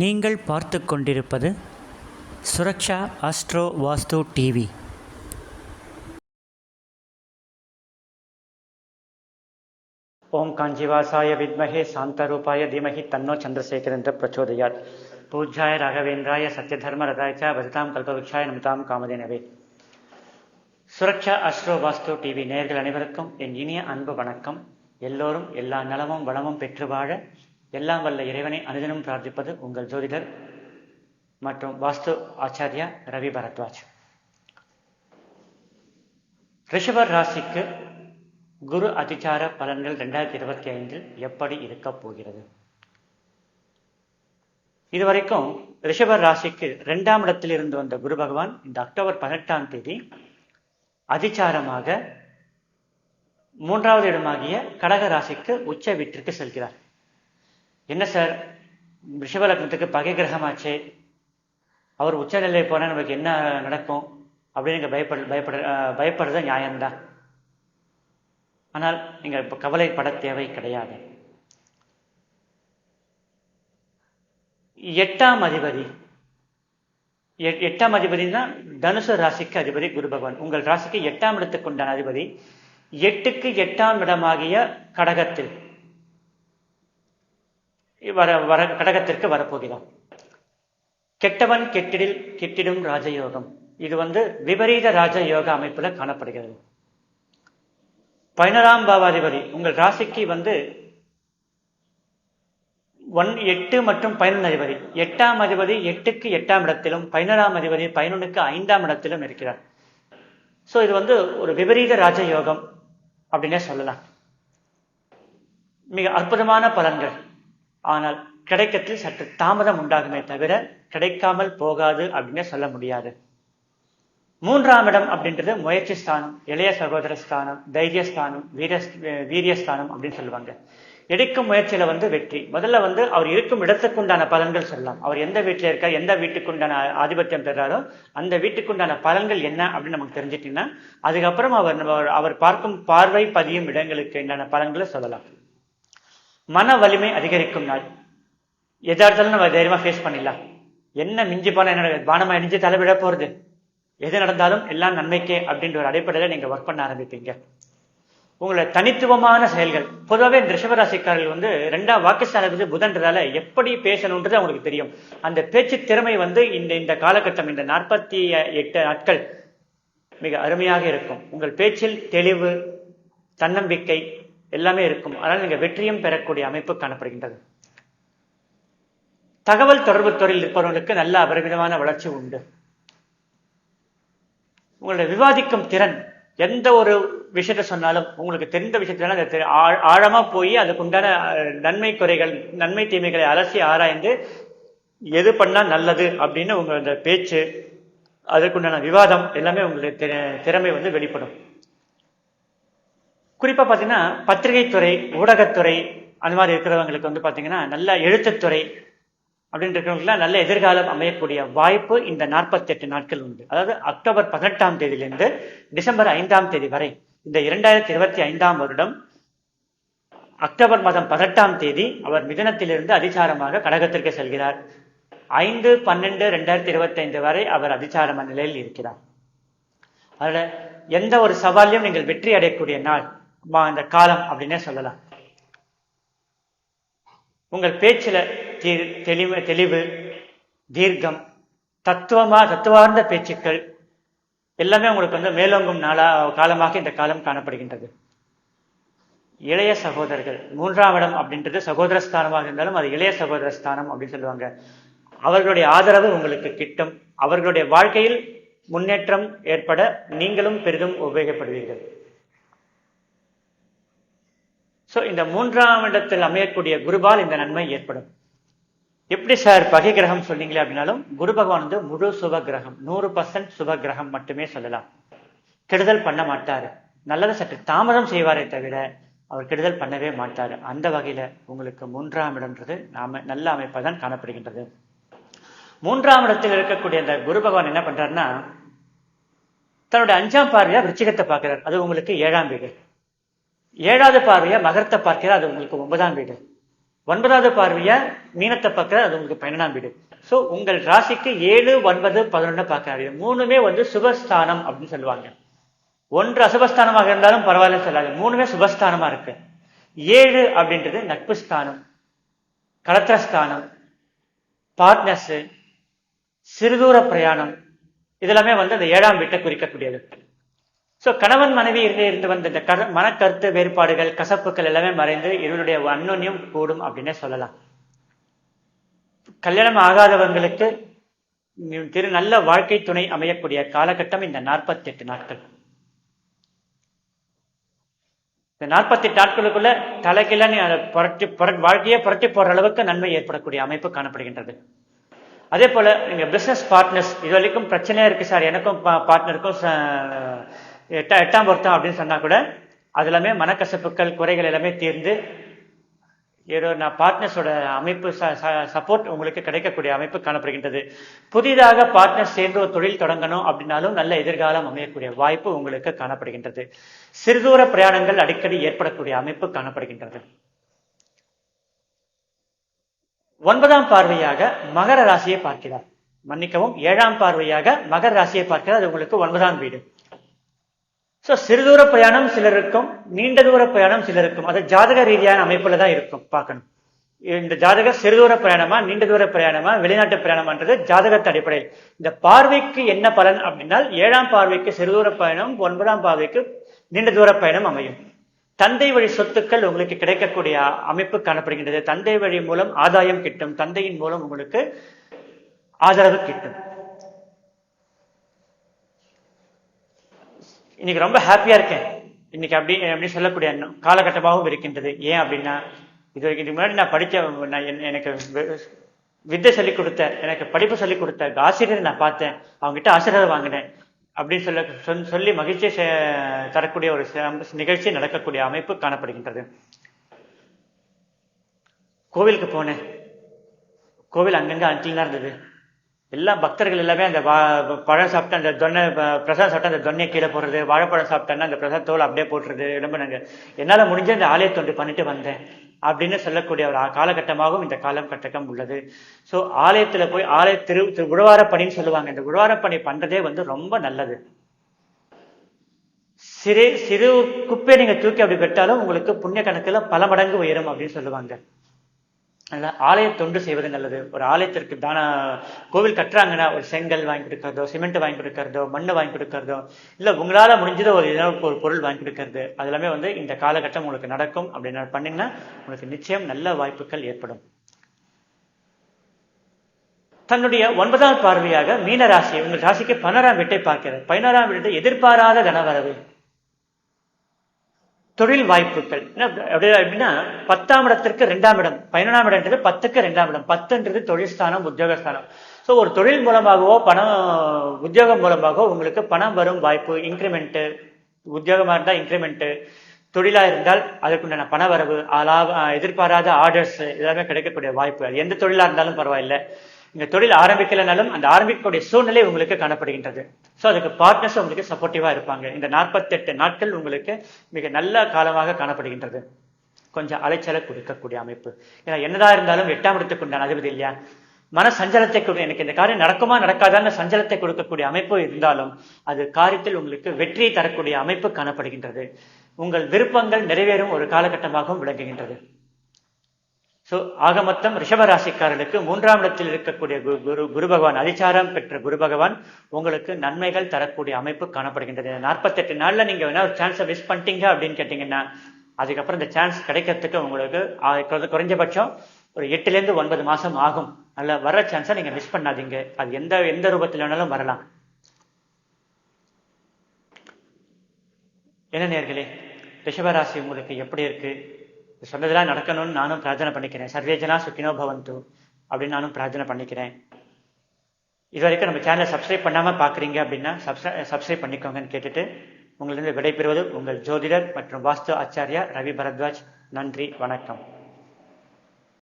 நீங்கள் பார்த்து கொண்டிருப்பது சுரக்ஷா அஸ்ட்ரோ வாஸ்து டிவி ஓம் காஞ்சிவாசாய வித்மகே சாந்தரூபாய தீமகி தன்னோ சந்திரசேகரந்த பிரச்சோதயாத். பூஜ்யாய ராகவேந்திராய சத்யதர்ம ரதாய்ச்சா வதிதாம் கல்பவృక్షாய நமதாம் காமதேனவே. சுரக்ஷா அஸ்ட்ரோ வாஸ்து டிவி நேர்கள் அனைவருக்கும் என் இனிய அன்பு வணக்கம். எல்லோரும் எல்லா நலமும் வளமும் பெற்று வாழ எல்லாம் வல்ல இறைவனை அனுதினம் பிரார்த்திப்பது உங்கள் ஜோதிடர் மற்றும் வாஸ்து ஆச்சாரியா ரவி பரத்வாஜ். ரிஷபர் ராசிக்கு குரு அதிச்சார பலன்கள் ரெண்டாயிரத்தி இருபத்தி ஐந்தில் எப்படி இருக்கப் போகிறது? இதுவரைக்கும் ரிஷபர் ராசிக்கு இரண்டாம் இடத்தில் இருந்து வந்த குரு பகவான் இந்த அக்டோபர் பதினெட்டாம் தேதி அதிச்சாரமாக மூன்றாவது இடமாகிய கடக ராசிக்கு உச்ச வீட்டிற்கு செல்கிறார். என்ன சார்? ரிஷபலக்னத்துக்கு பகை கிரகமாச்சே அவர் உச்சநிலை போனால் நமக்கு என்ன நடக்கும்? அப்படின்னு நீங்கள் பயப்பட பயப்பட பயப்படுறது நியாயம்தான் ஆனால் நீங்கள் இப்போ கவலைப்பட தேவை கிடையாது. எட்டாம் அதிபதி. எ- எட்டாம் அதிபதினா தனுசு ராசிக்கு அதிபதி குரு பகவான். உங்கள் ராசிக்கு எட்டாம் இடத்துக்கு உண்டான அதிபதி. எட்டுக்கு எட்டாம் இடமாகிய கடகத்தில். வர வர கடகத்திற்கு வரப்போகிறான் கெட்டவன் கெட்டிடில் கெட்டிடும் ராஜயோகம். இது வந்து விபரீத ராஜயோக அமைப்புல காணப்படுகிறது. பதினோராம் பாவாதிபதி உங்கள் ராசிக்கு வந்து ஒன் எட்டு மற்றும் பதினொன்று அதிபதி. எட்டாம் அதிபதி எட்டுக்கு எட்டாம் இடத்திலும் பதினோராம் அதிபதி பதினொன்றுக்கு ஐந்தாம் இடத்திலும் இருக்கிறார். ஸோ இது வந்து ஒரு விபரீத ராஜயோகம் அப்படின்னே சொல்லலாம். மிக அற்புதமான பலன்கள். ஆனால் கிடைக்கத்தில் சற்று தாமதம் உண்டாகுமே தவிர கிடைக்காமல் போகாது அப்படின்னு சொல்ல முடியாது. மூன்றாம் இடம் அப்படின்றது முயற்சி ஸ்தானம் இளைய சகோதர ஸ்தானம் தைரியஸ்தானம் வீர வீரியஸ்தானம் அப்படின்னு சொல்லுவாங்க. எடுக்கும் முயற்சியில வந்து வெற்றி. முதல்ல வந்து அவர் இருக்கும் இடத்துக்குண்டான பலன்கள் சொல்லலாம். அவர் எந்த வீட்டில் இருக்கார் எந்த வீட்டுக்குண்டான ஆதிபத்தியம் பெறாரோ அந்த வீட்டுக்குண்டான பலன்கள் என்ன அப்படின்னு நமக்கு தெரிஞ்சிட்டீங்கன்னா அதுக்கப்புறம் அவர் நம்ம- அவர் பார்க்கும் பார்வை பதியும் இடங்களுக்கு என்னென்ன பலன்களை சொல்லலாம். மன வலிமை அதிகரிக்கும் நாள். எதா இருந்தாலும் நம்ம தைரியமா ஃபேஸ் பண்ணிடலாம். என்ன மிஞ்சி போனா என்ன பானமா இணைஞ்சு தலைவிட போறது. எது நடந்தாலும் எல்லாம் நன்மைக்கே அப்படின்ற ஒரு அடிப்படையில நீங்க ஒர்க் பண்ண ஆரம்பிப்பீங்க. உங்களோட தனித்துவமான செயல்கள். பொதுவாகவே இந்த ரிஷபராசிக்காரர்கள் வந்து ரெண்டாம் வாக்குஸ்தானத்துக்கு புதன்றதால எப்படி பேசணுன்றது அவங்களுக்கு தெரியும். அந்த பேச்சு திறமை வந்து இந்த இந்த காலகட்டம் இந்த நாற்பத்தி எட்டு நாட்கள் மிக அருமையாக இருக்கும். உங்கள் பேச்சில் தெளிவு தன்னம்பிக்கை எல்லாமே இருக்கும். அதனால் நீங்கள் வெற்றியும் பெறக்கூடிய அமைப்பு காணப்படுகின்றது. தகவல் தொடர்பு துறையில் இருப்பவர்களுக்கு நல்ல அபரிமிதமான வளர்ச்சி உண்டு. உங்களுடைய விவாதிக்கும் திறன் எந்த ஒரு விஷயத்த சொன்னாலும் உங்களுக்கு தெரிந்த விஷயத்தினால அதை ஆழமாக போய் அதுக்குண்டான நன்மை குறைகள் நன்மை தீமைகளை அலசி ஆராய்ந்து எது பண்ணால் நல்லது அப்படின்னு உங்களோட பேச்சு அதுக்குண்டான விவாதம் எல்லாமே உங்களுடைய திற- திறமை வந்து வெளிப்படும். குறிப்பா பாத்தீங்கன்னா பத்திரிகை துறை ஊடகத்துறை அந்த மாதிரி இருக்கிறவங்களுக்கு வந்து பாத்தீங்கன்னா நல்ல எழுத்துத்துறை அப்படின்னு இருக்கிறவங்களுக்குலாம் நல்ல எதிர்காலம் அமையக்கூடிய வாய்ப்பு இந்த 48 நாட்கள் உண்டு. அதாவது அக்டோபர் பதினெட்டாம் தேதியிலிருந்து டிசம்பர் ஐந்தாம் தேதி வரை இந்த இரண்டாயிரத்தி இருபத்தி ஐந்தாம் வருடம் அக்டோபர் மாதம் பதினெட்டாம் தேதி அவர் மிதனத்திலிருந்து அதிசாரமாக கடகத்திற்கு செல்கிறார். ஐந்து பன்னெண்டு ரெண்டாயிரத்தி இருபத்தி ஐந்து வரை அவர் அதிசாரமான நிலையில் இருக்கிறார். அதில் எந்த ஒரு சவாலையும் நீங்கள் வெற்றி அடையக்கூடிய நாள் இந்த காலம் அப்படின்னே சொல்லலாம். உங்கள் பேச்சில் தெளிவு தெளிவு தீர்க்கம் தத்துவமா தத்துவார்ந்த பேச்சுக்கள் எல்லாமே உங்களுக்கு வந்து மேலோங்கும் நாளா காலமாக இந்த காலம் காணப்படுகின்றது. இளைய சகோதரர்கள் மூன்றாம் இடம் அப்படின்றது சகோதர ஸ்தானமாக இருந்தாலும் அது இளைய சகோதர ஸ்தானம் அப்படின்னு சொல்லுவாங்க. அவர்களுடைய ஆதரவு உங்களுக்கு கிட்டும். அவர்களுடைய வாழ்க்கையில் முன்னேற்றம் ஏற்பட நீங்களும் பெரிதும் உபயோகப்படுவீர்கள். ஸோ இந்த மூன்றாம் இடத்தில் அமையக்கூடிய குருபால் இந்த நன்மை ஏற்படும். எப்படி சார் பகை கிரகம் சொன்னீங்களே அப்படின்னாலும் குரு பகவான் வந்து முழு சுப கிரகம் நூறு பர்சன்ட் சுப கிரகம் மட்டுமே சொல்லலாம். கெடுதல் பண்ண மாட்டாரு. நல்லதை சற்று தாமதம் செய்வாரே தவிர அவர் கெடுதல் பண்ணவே மாட்டார். அந்த வகையில் உங்களுக்கு மூன்றாம் இடம்ன்றது நாம நல்ல அமைப்பாக தான் காணப்படுகின்றது. மூன்றாம் இடத்தில் இருக்கக்கூடிய அந்த குரு பகவான் என்ன பண்றாருன்னா தன்னுடைய அஞ்சாம் பார்வையா விருச்சிகத்தை பார்க்கிறார். அது உங்களுக்கு ஏழாம் வீடு. ஏழாவது பார்வையா மகரத்தை பார்க்கிற அது உங்களுக்கு ஒன்பதாம் வீடு. ஒன்பதாவது பார்வையா மீனத்தை பார்க்கிற அது உங்களுக்கு பன்னெண்டாம் வீடு. சோ உங்கள் ராசிக்கு ஏழு ஒன்பது பதினொன்னு பார்க்கிறாரு மூணுமே வந்து சுபஸ்தானம் அப்படின்னு சொல்லுவாங்க. ஒன்று அசுபஸ்தானமாக இருந்தாலும் பரவாயில்ல சொல்லாது மூணுமே சுபஸ்தானமா இருக்கு. ஏழு அப்படின்றது நட்பு ஸ்தானம் கலத்திரஸ்தானம் பார்ட்னர்ஸ் சிறுதூர பிரயாணம் இதெல்லாமே வந்து அந்த ஏழாம் வீட்டை குறிக்கக்கூடியது. சோ கணவன் மனைவி இருந்து இருந்து வந்த இந்த கர மனக்கருத்து வேறுபாடுகள் கசப்புகள் எல்லாமே மறைந்து இவருடைய அந்நுன்யம் கூடும் அப்படின்னே சொல்லலாம். கல்யாணம் ஆகாதவங்களுக்கு திரு நல்ல வாழ்க்கை துணை அமையக்கூடிய காலகட்டம் இந்த நாற்பத்தி எட்டு நாட்கள். இந்த நாற்பத்தி எட்டு நாட்களுக்குள்ள தலைக்கில நீ புரட்டி வாழ்க்கையை வாழ்க்கையே புரட்டி போடுற அளவுக்கு நன்மை ஏற்படக்கூடிய அமைப்பு காணப்படுகின்றது. அதே போல நீங்க பிசினஸ் பார்ட்னர்ஸ் இது வரைக்கும் பிரச்சனையா இருக்கு சார். எனக்கும் பார்ட்னருக்கும் எட்டா எட்டாம் பொருத்தம் அப்படின்னு சொன்னால் கூட அது எல்லாமே மனக்கசப்புகள் குறைகள் எல்லாமே தீர்ந்து ஏதோ நான் பார்ட்னர்ஸோட அமைப்பு சப்போர்ட் உங்களுக்கு கிடைக்கக்கூடிய அமைப்பு காணப்படுகின்றது. புதிதாக பார்ட்னர் சேர்ந்து ஒரு தொழில் தொடங்கணும் அப்படின்னாலும் நல்ல எதிர்காலம் அமையக்கூடிய வாய்ப்பு உங்களுக்கு காணப்படுகின்றது. சிறுதூர பிரயாணங்கள் அடிக்கடி ஏற்படக்கூடிய அமைப்பு காணப்படுகின்றது. ஒன்பதாம் பார்வையாக மகர ராசியை பார்க்கிறார். மன்னிக்கவும் ஏழாம் பார்வையாக மகர ராசியை பார்க்கிறார். அது உங்களுக்கு ஒன்பதாம் வீடு. சோ சிறுதூர பிரயாணம் சிலருக்கும் நீண்ட தூர பிரயாணம் சிலருக்கும் அது ஜாதக ரீதியான அமைப்புல தான் இருக்கும் பார்க்கணும். இந்த ஜாதக சிறுதூர பிரயாணமா நீண்ட தூர பிரயாணமா வெளிநாட்டு பிரயாணமான்றது ஜாதகத்தை அடிப்படையில். இந்த பார்வைக்கு என்ன பலன் அப்படின்னா ஏழாம் பார்வைக்கு சிறு தூர பயணம் ஒன்பதாம் பார்வைக்கு நீண்ட தூர பயணம் அமையும். தந்தை வழி சொத்துக்கள் உங்களுக்கு கிடைக்கக்கூடிய அமைப்பு காணப்படுகின்றது. தந்தை வழி மூலம் ஆதாயம் கிட்டும் தந்தையின் மூலம் உங்களுக்கு ஆதரவு கிட்டும். இன்னைக்கு ரொம்ப ஹாப்பியா இருக்கேன். இன்னைக்கு அப்படி அப்படி சொல்லக்கூடிய காலகட்டமாகவும் இருக்கின்றது. ஏன் அப்படின்னா இது இதுக்கு முன்னாடி நான் படித்த நான் எனக்கு வித்தை சொல்லிக் கொடுத்த எனக்கு படிப்பு சொல்லிக் கொடுத்த ஆசிரியர் நான் பார்த்தேன். அவங்ககிட்ட ஆசிரியர் வாங்கினேன். அப்படின்னு சொல்ல சொல்லி மகிழ்ச்சியை தரக்கூடிய ஒரு நிகழ்ச்சி நடக்கக்கூடிய அமைப்பு காணப்படுகின்றது. கோவிலுக்கு போனேன். கோவில் அங்கங்க அன்டிலாம் இருந்தது. எல்லா பக்தர்கள் எல்லாமே அந்த பழம் சாப்பிட்டு அந்த தொன்னை பிரசாதம் சாப்பிட்டா அந்த தொன்னையை கீழே போடுறது வாழைப்பழம் சாப்பிட்டேன்னா அந்த பிரசாத தோல் அப்படியே போட்டுறது ரொம்ப நாங்க என்னால முடிஞ்ச அந்த ஆலய தொண்டு பண்ணிட்டு வந்தேன் அப்படின்னு சொல்லக்கூடிய ஒரு காலகட்டமாகவும் இந்த காலம் கட்டகம் உள்ளது. ஸோ ஆலயத்துல போய் ஆலய திரு உழவார பணின்னு சொல்லுவாங்க. இந்த உழவார பணி பண்றதே வந்து ரொம்ப நல்லது. சிறு சிறு குப்பையை நீங்க தூக்கி அப்படி பெற்றாலும் உங்களுக்கு புண்ணிய கணக்குல பல மடங்கு உயரும் அப்படின்னு சொல்லுவாங்க. ஆலய தொண்டு செய்வது நல்லது. ஒரு ஆலயத்திற்கு தான கோவில் கட்டுறாங்கன்னா ஒரு செங்கல் வாங்கி கொடுக்கறதோ சிமெண்ட் வாங்கி கொடுக்கறதோ மண்ணை வாங்கி கொடுக்கறதோ இல்ல உங்களால முடிஞ்சதோ ஒரு ஏதாவது ஒரு பொருள் வாங்கி கொடுக்கறது அது எல்லாமே வந்து இந்த காலகட்டம் உங்களுக்கு நடக்கும். அப்படின்னு பண்ணீங்கன்னா உங்களுக்கு நிச்சயம் நல்ல வாய்ப்புகள் ஏற்படும். தன்னுடைய ஒன்பதாம் பார்வையாக மீன ராசி உங்கள் ராசிக்கு பதினாறாம் வீட்டை பார்க்கிறது பதினாறாம் வீட்டை எதிர்பாராத தனவரவு தொழில் வாய்ப்புகள். எப்படின்னா பத்தாம் இடத்திற்கு ரெண்டாம் இடம் பதினொன்றாம் இடம்ன்றது பத்துக்கு ரெண்டாம் இடம். பத்துன்றது தொழில்ஸ்தானம் உத்தியோகஸ்தானம் ஸோ ஒரு தொழில் மூலமாகவோ பணம் உத்தியோகம் மூலமாகவோ உங்களுக்கு பணம் வரும் வாய்ப்பு இன்க்ரிமெண்ட்டு உத்தியோகமாக இருந்தால் இன்க்ரிமெண்ட்டு தொழிலாக இருந்தால் அதற்குண்டான பண வரவு எதிர்பாராத ஆர்டர்ஸ் எல்லாமே கிடைக்கக்கூடிய வாய்ப்பு. அது எந்த தொழிலாக இருந்தாலும் பரவாயில்லை. இந்த தொழில் ஆரம்பிக்கலைனாலும் அந்த ஆரம்பிக்கக்கூடிய சூழ்நிலை உங்களுக்கு காணப்படுகின்றது. ஸோ அதுக்கு பார்ட்னர்ஸ் உங்களுக்கு சப்போர்ட்டிவாக இருப்பாங்க. இந்த நாற்பத்தெட்டு நாட்கள் உங்களுக்கு மிக நல்ல காலமாக காணப்படுகின்றது. கொஞ்சம் அலைச்சலை கொடுக்கக்கூடிய அமைப்பு. ஏன்னா என்னதான் இருந்தாலும் எட்டாம் இடத்துக்கு உண்டான அதிபதி இல்லையா? மன சஞ்சலத்தை கொடு எனக்கு இந்த காரியம் நடக்குமா நடக்காதான்னு சஞ்சலத்தை கொடுக்கக்கூடிய அமைப்பு இருந்தாலும் அது காரியத்தில் உங்களுக்கு வெற்றியை தரக்கூடிய அமைப்பு காணப்படுகின்றது. உங்கள் விருப்பங்கள் நிறைவேறும் ஒரு காலகட்டமாகவும் விளங்குகின்றது. சோ ஆக மொத்தம் ரிஷபராசிக்காரர்களுக்கு மூன்றாம் இடத்தில் இருக்கக்கூடிய குரு குரு பகவான் அதிச்சாரம் பெற்ற குரு பகவான் உங்களுக்கு நன்மைகள் தரக்கூடிய அமைப்பு காணப்படுகின்றது. நாற்பத்தெட்டு நாள்ல நீங்க வேணா ஒரு சான்ஸை மிஸ் பண்ணிட்டீங்க அப்படின்னு கேட்டீங்கன்னா அதுக்கப்புறம் இந்த சான்ஸ் கிடைக்கிறதுக்கு உங்களுக்கு குறைஞ்சபட்சம் ஒரு எட்டுல இருந்து ஒன்பது மாசம் ஆகும். நல்ல வர சான்ஸை நீங்க மிஸ் பண்ணாதீங்க. அது எந்த எந்த ரூபத்தில் வேணாலும் வரலாம். என்ன நேர்களே ரிஷபராசி உங்களுக்கு எப்படி இருக்கு? சொன்னதெல்லாம் நடக்கணும்னு நானும் பிரார்த்தனை பண்ணிக்கிறேன். சர்வேஜனா சுக்கினோ பவந்து அப்படின்னு நானும் பிரார்த்தனை பண்ணிக்கிறேன். இது வரைக்கும் நம்ம சேனலை சப்ஸ்கிரைப் பண்ணாம பாக்குறீங்க அப்படின்னா சப்ஸ்கிரைப் பண்ணிக்கோங்கன்னு கேட்டுட்டு உங்களிருந்து விடைபெறுவது உங்கள் ஜோதிடர் மற்றும் வாஸ்து ஆச்சாரியா ரவி பரத்வாஜ். நன்றி வணக்கம்.